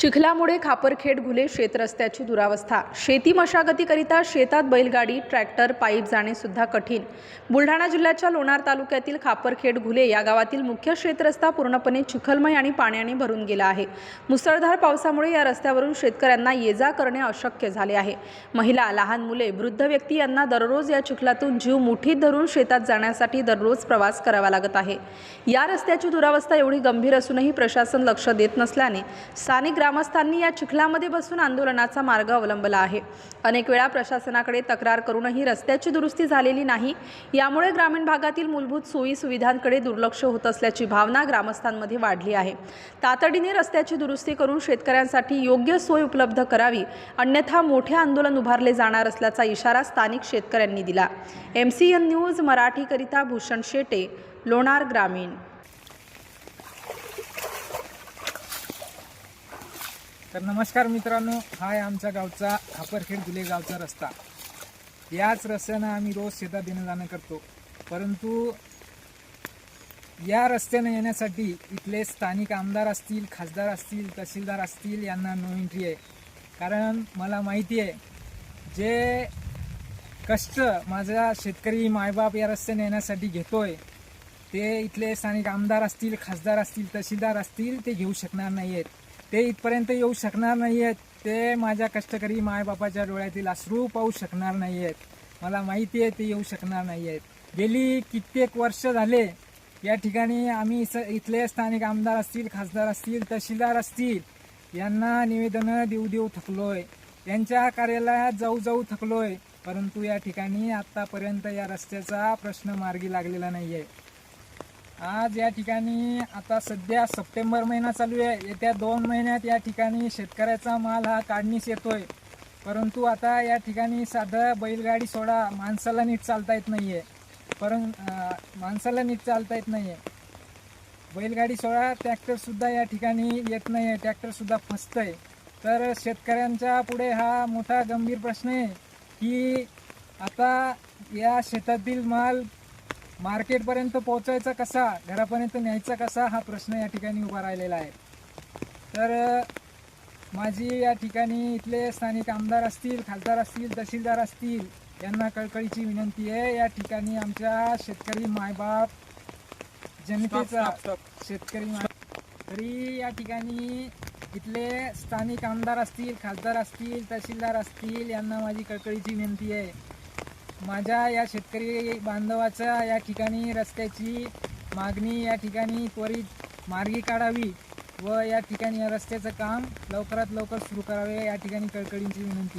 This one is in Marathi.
चिखलामुळे खापरखेड घुले शेतरस्त्याची दुरावस्था. शेती मशागतीकरिता शेतात बैलगाडी ट्रॅक्टर पाईप जाणे सुद्धा कठीण. बुलढाणा जिल्ह्याच्या लोणार तालुक्यातील खापरखेड घुले या गावातील मुख्य शेतरस्ता पूर्णपणे चिखलमय आणि पाण्याने भरून गेला आहे. मुसळधार पावसामुळे या रस्त्यावरून शेतकऱ्यांना ये जा करणे अशक्य झाले आहे. महिला लहान मुले वृद्ध व्यक्ती यांना दररोज या चिखलातून जीव मुठीत धरून शेतात जाण्यासाठी दररोज प्रवास करावा लागत आहे. या रस्त्याची दुरावस्था एवढी गंभीर असूनही प्रशासन लक्ष देत नसल्याने स्थानिक ग्रामस्थांनी या चिखलामध्ये बसून आंदोलनाचा मार्ग अवलंबला आहे. अनेक वेळा प्रशासनाकडे तक्रार करूनही रस्त्याची दुरुस्ती झालेली नाही. यामुळे ग्रामीण भागातील मूलभूत सोयी सुविधांकडे दुर्लक्ष होत असल्याची भावना ग्रामस्थांमध्ये वाढली आहे. तातडीने रस्त्याची दुरुस्ती करून शेतकऱ्यांसाठी योग्य सोय उपलब्ध करावी अन्यथा मोठे आंदोलन उभारले जाणार असल्याचा इशारा स्थानिक शेतकऱ्यांनी दिला. एम सी एन न्यूज मराठीकरिता भूषण शेटे लोणार ग्रामीण. तर नमस्कार मित्रांनो हा आहे आमच्या गावचा खापरखेड दुले गावचा रस्ता. याच रस्त्यानं आम्ही रोज शेतात येणं जाणं करतो. परंतु या रस्त्यानं येण्यासाठी इथले स्थानिक आमदार असतील खासदार असतील तहसीलदार असतील यांना नो एंट्री आहे. कारण मला माहिती आहे जे कष्ट माझा शेतकरी मायबाप या रस्त्याने येण्यासाठी घेतोय ते इथले स्थानिक आमदार असतील खासदार असतील तहसीलदार असतील ते घेऊ शकणार नाही आहेत ते इथपर्यंत येऊ शकणार नाही आहेत ते माझ्या कष्टकरी मायबापाच्या डोळ्यातील अश्रू पाहू शकणार नाही आहेत मला माहिती आहे ते येऊ शकणार नाही आहेत गेली कित्येक वर्ष झाले. या ठिकाणी आम्ही स इथले स्थानिक आमदार असतील खासदार असतील तहसीलदार असतील यांना निवेदनं देऊ देऊ थकलोय. त्यांच्या कार्यालयात जाऊ जाऊ थकलोय. परंतु या ठिकाणी आतापर्यंत या रस्त्याचा प्रश्न मार्गी लागलेला नाही आहे आज या ठिकाणी आता सध्या सप्टेंबर महिना चालू आहे. येत्या दोन महिन्यात या ठिकाणी शेतकऱ्याचा माल हा काढणीस येतोय. परंतु आता या ठिकाणी साधं बैलगाडी सोडा माणसाला नीट चालता येत नाही परं माणसाला नीट चालता येत नाहीये. बैलगाडी सोडा ट्रॅक्टरसुद्धा या ठिकाणी येत नाहीये ट्रॅक्टर फसतं फसतंय. तर शेतकऱ्यांच्या पुढे हा मोठा गंभीर प्रश्न आहे की आता या शेतातील माल मार्केटपर्यंत पोहोचायचा कसा घरापर्यंत न्यायचा कसा हा प्रश्न या ठिकाणी उभा राहिलेला आहे. तर माझी या ठिकाणी इथले स्थानिक आमदार असतील खासदार असतील तहसीलदार असतील यांना कळकळीची विनंती आहे. या ठिकाणी आमच्या शेतकरी मायबाप जनतेचा शेतकरी माय तरी या ठिकाणी इथले स्थानिक आमदार असतील खासदार असतील तहसीलदार असतील यांना माझी कळकळीची विनंती आहे. माझ्या या शेतकरी बांधवाचा या ठिकाणी रस्त्याची मागणी या ठिकाणी त्वरित मार्गी काढावी व या ठिकाणी या रस्त्याचं काम लवकरात लवकर सुरू करावे या ठिकाणी कळकळींची विनंती आहे.